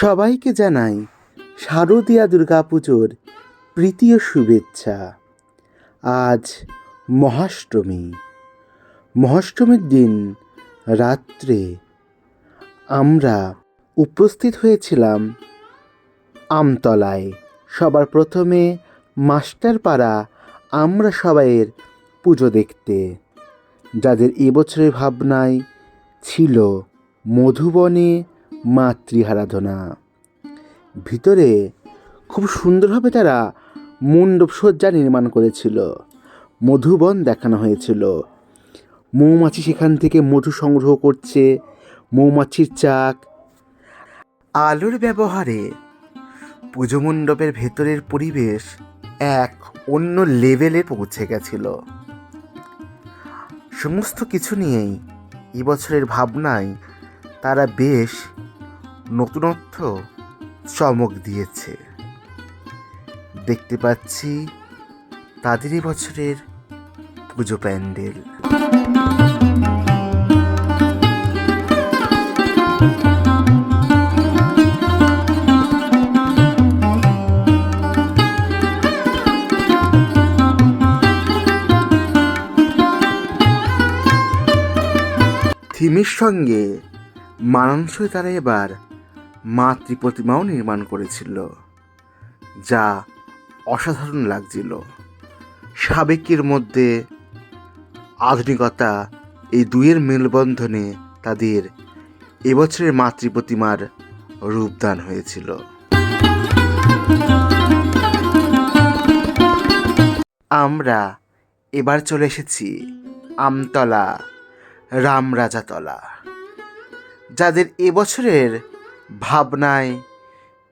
সবাইকে জানাই শারদীয়া দুর্গাপুজোর প্রীতি ও শুভেচ্ছা। আজ মহাষ্টমী। মহাষ্টমীর দিন রাত্রে আমরা উপস্থিত হয়েছিলাম আমতলায়। সবার প্রথমে মাস্টার পাড়া আমরা সবাইয়ের পুজো দেখতে। যাদের এবছরের ভাবনায় ছিল মধুবনে মাতৃহারাধনা। ভিতরে খুব সুন্দরভাবে তারা মণ্ডপ সজ্জা নির্মাণ করেছিল। মধুবন দেখানো হয়েছিল। মৌমাছি সেখান থেকে মধু সংগ্রহ করছে, মৌমাছির চাক। আলোর ব্যবহারে পুজো মণ্ডপের ভেতরের পরিবেশ এক অন্য লেভেলে পৌঁছে গেছিল। সমস্ত কিছু নিয়েই এবছরের ভাবনায় তারা বেশ নতুনত্ব চমক দিয়েছে। দেখতে পাচ্ছি তাদের বছরের পুজো প্যান্ডেল। থিমের সঙ্গে মানানসই তারা এবার মাতৃ প্রতিমাও নির্মাণ করেছিল, যা অসাধারণ লাগছিল। সাবেকের মধ্যে আধুনিকতা এই দুইয়ের মেলবন্ধনে তাদের এবছরের মাতৃ প্রতিমার রূপদান হয়েছিল। আমরা এবার চলে এসেছি আমতলা, রামরাজাতলা, যাদের এবছরের ভাবনায়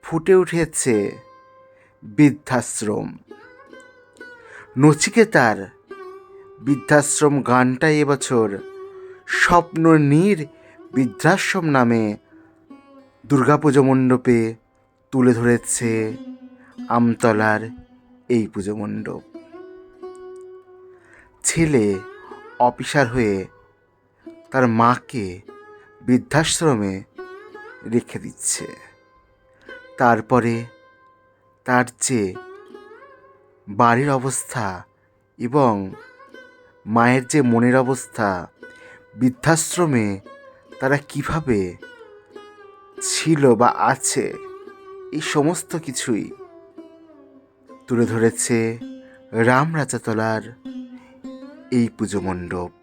ফুটে উঠেছে বৃদ্ধাশ্রম। নচিকেতার বৃদ্ধাশ্রম গানটা এবছর স্বপ্ন নীর বৃদ্ধাশ্রম নামে দুর্গাপুজো মণ্ডপে তুলে ধরেছে আমতলার এই পুজো মণ্ডপ। ছেলে অফিসার হয়ে তার মাকে বৃদ্ধাশ্রমে রেখে দিচ্ছে। তারপরে তার যে বাড়ির অবস্থা এবং মায়ের যে মনের অবস্থা বৃদ্ধাশ্রমে তারা কীভাবে ছিল বা আছে, এই সমস্ত কিছুই তুলে ধরেছে রাম রাজাতলার এই পুজো মণ্ডপ।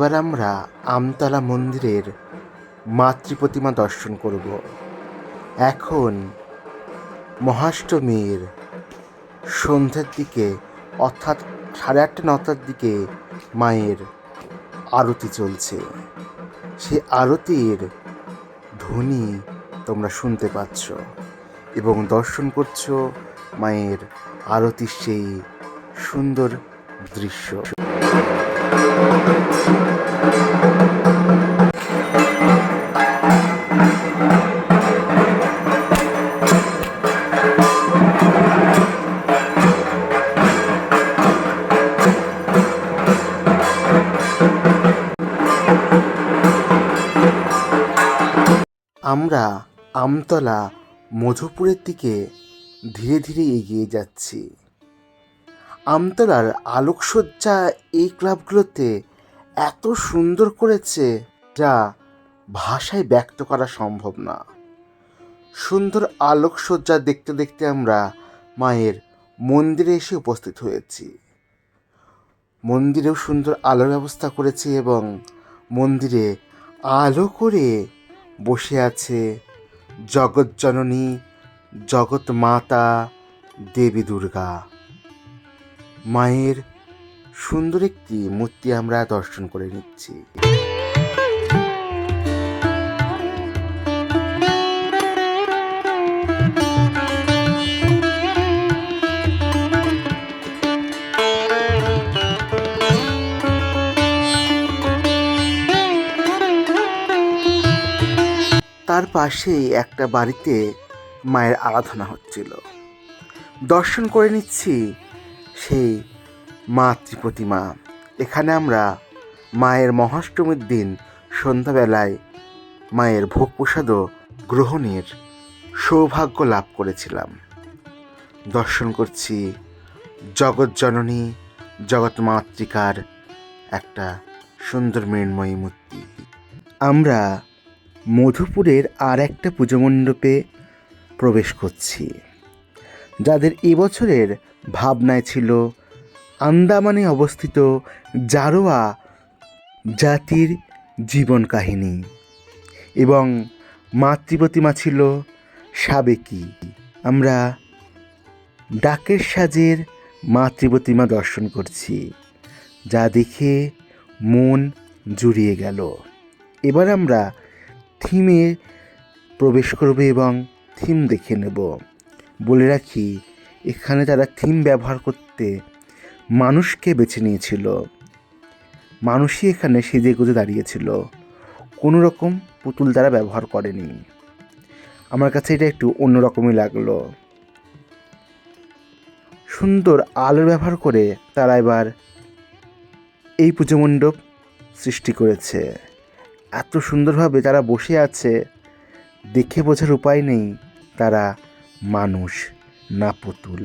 এবার আমরা আমতলা মন্দিরের মাতৃ প্রতিমা দর্শন করব। এখন মহাষ্টমীর সন্ধ্যের দিকে, অর্থাৎ সাড়ে আটটা, নটার দিকে মায়ের আরতি চলছে। সে আরতির ধ্বনি তোমরা শুনতে পাচ্ছ এবং দর্শন করছ মায়ের আরতির সেই সুন্দর দৃশ্য। আমরা আমতলা, মধুপুরের দিকে ধীরে ধীরে এগিয়ে যাচ্ছি। আমতলার আলোকসজ্জা এই ক্লাবগুলোতে এত সুন্দর করেছে যা ভাষায় ব্যক্ত করা সম্ভব না। সুন্দর আলোকসজ্জা দেখতে দেখতে আমরা মায়ের মন্দিরে এসে উপস্থিত হয়েছি। মন্দিরেও সুন্দর আলোর ব্যবস্থা করেছে এবং মন্দিরে আলো করে বসে আছে জগৎজননী জগৎ মাতা, দেবী দুর্গা। মায়ের সুন্দর একটি মূর্তি আমরা দর্শন করে নিচ্ছি। তার পাশেই একটা বাড়িতে মায়ের আরাধনা হচ্ছিল। দর্শন করে নিচ্ছি সেই মাতৃ প্রতিমা এখানে আমরা মায়ের মহাষ্টমীর দিন সন্ধ্যাবেলায় মায়ের ভোগ প্রসাদও গ্রহণের সৌভাগ্য লাভ করেছিলাম। দর্শন করছি জগৎজননী জগৎ মাতৃকার একটা সুন্দর মৃন্ময়ী মূর্তি। আমরা মধুপুরের আর একটা পুজো মণ্ডপে প্রবেশ করছি। যাদের এবছরের ভাবনায় ছিল আন্দামানে অবস্থিত জারোয়া জাতির জীবন কাহিনী এবং মাতৃপ্রতিমা ছিল সাবেকি। আমরা ডাকের সাজের মাতৃপ্রতিমা দর্শন করছি, যা দেখে মন জুড়িয়ে গেল। এবার আমরা থিমে প্রবেশ করবে এবং থিম দেখে নেব। বলে রাখি, এখানে তারা থিম ব্যবহার করতে মানুষকে বেছে নিয়েছিল, মানুষই এখানে সেজে গুজে দাঁড়িয়েছিল। কোনো রকম পুতুল তারা ব্যবহার করেনি। আমার কাছে এটা একটু অন্যরকমই লাগল। সুন্দর আলোর ব্যবহার করে তারা এবার এই পুজো মণ্ডপ সৃষ্টি করেছে। এত সুন্দরভাবে যারা বসে আছে দেখে বোঝার উপায় নেই তারা মানুষ না পুতুল।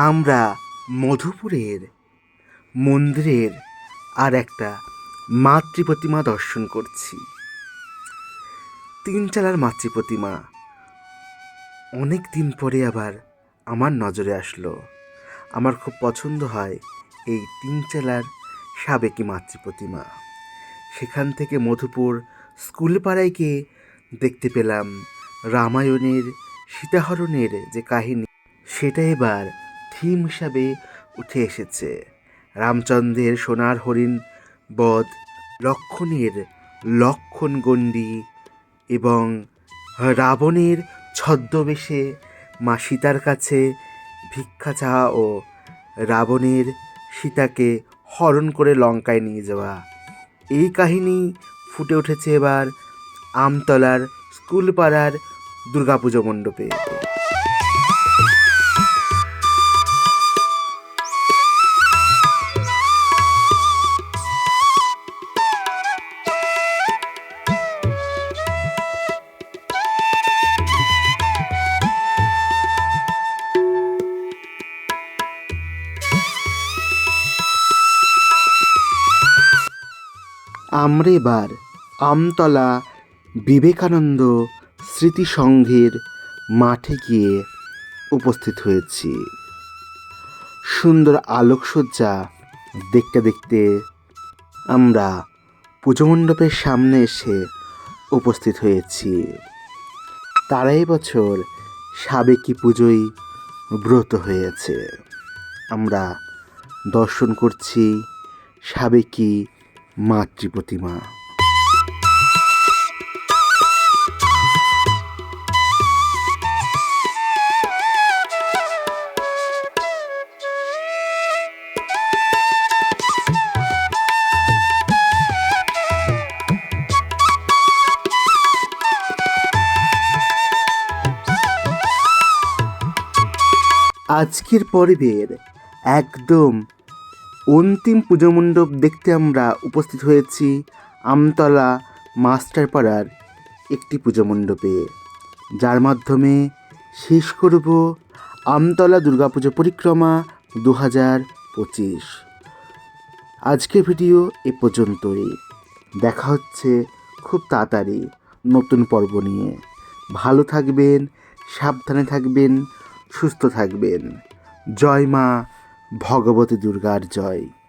আমরা মধুপুরের মন্দিরের আর একটা মাতৃ প্রতিমা দর্শন করছি। তিন চালার মাতৃ প্রতিমা অনেক দিন পরে আবার আমার নজরে আসলো। আমার খুব পছন্দ হয় এই তিন চালার সাবেকি মাতৃ প্রতিমা সেখান থেকে মধুপুর স্কুল পাড়ায় গিয়ে দেখতে পেলাম রামায়ণের সীতাহরণের যে কাহিনী, সেটা এবার থিম হিসাবে উঠে এসেছে। রামচন্দ্রের সোনার হরিণ, বধ লক্ষণের লক্ষণ গণ্ডি এবং রাবণের ছদ্মবেশে মা সীতার কাছে ভিক্ষা চাওয়া ও রাবণের সীতাকে হরণ করে লঙ্কায় নিয়ে যাওয়া। এই কাহিনী ফুটে উঠেছে এবার আমতলার স্কুল পাড়ার দুর্গাপুজো মণ্ডপে। আমরা এবার আমতলা বিবেকানন্দ স্মৃতিসংঘের মাঠে গিয়ে উপস্থিত হয়েছি। সুন্দর আলোকসজ্জা দেখতে দেখতে আমরা পুজো মণ্ডপের সামনে এসে উপস্থিত হয়েছি। তারাই বছর সাবেকি পুজোয় ব্রত হয়েছে। আমরা দর্শন করছি সাবেকি মাতৃ প্রতিমা আজকের পর্বের একদম অন্তিম পুজো মণ্ডপ দেখতে আমরা উপস্থিত হয়েছি আমতলা মাস্টারপাড়ার একটি পুজো মণ্ডপে যার মাধ্যমে শেষ করব আমতলা দুর্গাপুজো পরিক্রমা দু হাজার পঁচিশ। আজকের ভিডিও এ পর্যন্তই। দেখা হচ্ছে খুব তাড়াতাড়ি নতুন পর্ব নিয়ে। ভালো থাকবেন, সাবধানে থাকবেন, সুস্থ থাকবেন। জয় মা ভগবতী দুর্গার জয়।